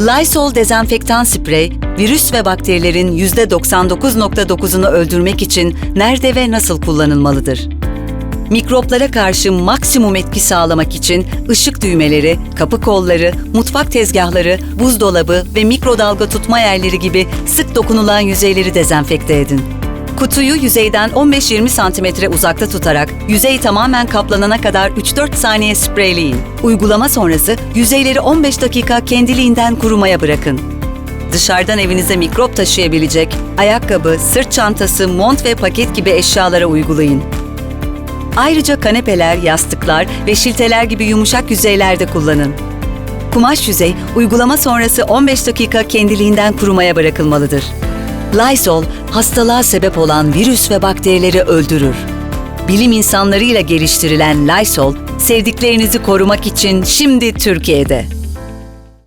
Lysol dezenfektan sprey, virüs ve bakterilerin %99.9'unu öldürmek için nerede ve nasıl kullanılmalıdır? Mikroplara karşı maksimum etki sağlamak için ışık düğmeleri, kapı kolları, mutfak tezgahları, buzdolabı ve mikrodalga tutma yerleri gibi sık dokunulan yüzeyleri dezenfekte edin. Kutuyu yüzeyden 15-20 cm uzakta tutarak yüzey tamamen kaplanana kadar 3-4 saniye spreyleyin. Uygulama sonrası yüzeyleri 15 dakika kendiliğinden kurumaya bırakın. Dışarıdan evinize mikrop taşıyabilecek ayakkabı, sırt çantası, mont ve paket gibi eşyalara uygulayın. Ayrıca kanepeler, yastıklar ve şilteler gibi yumuşak yüzeylerde kullanın. Kumaş yüzey uygulama sonrası 15 dakika kendiliğinden kurumaya bırakılmalıdır. Lysol, hastalığa sebep olan virüs ve bakterileri öldürür. Bilim insanlarıyla geliştirilen Lysol, sevdiklerinizi korumak için şimdi Türkiye'de.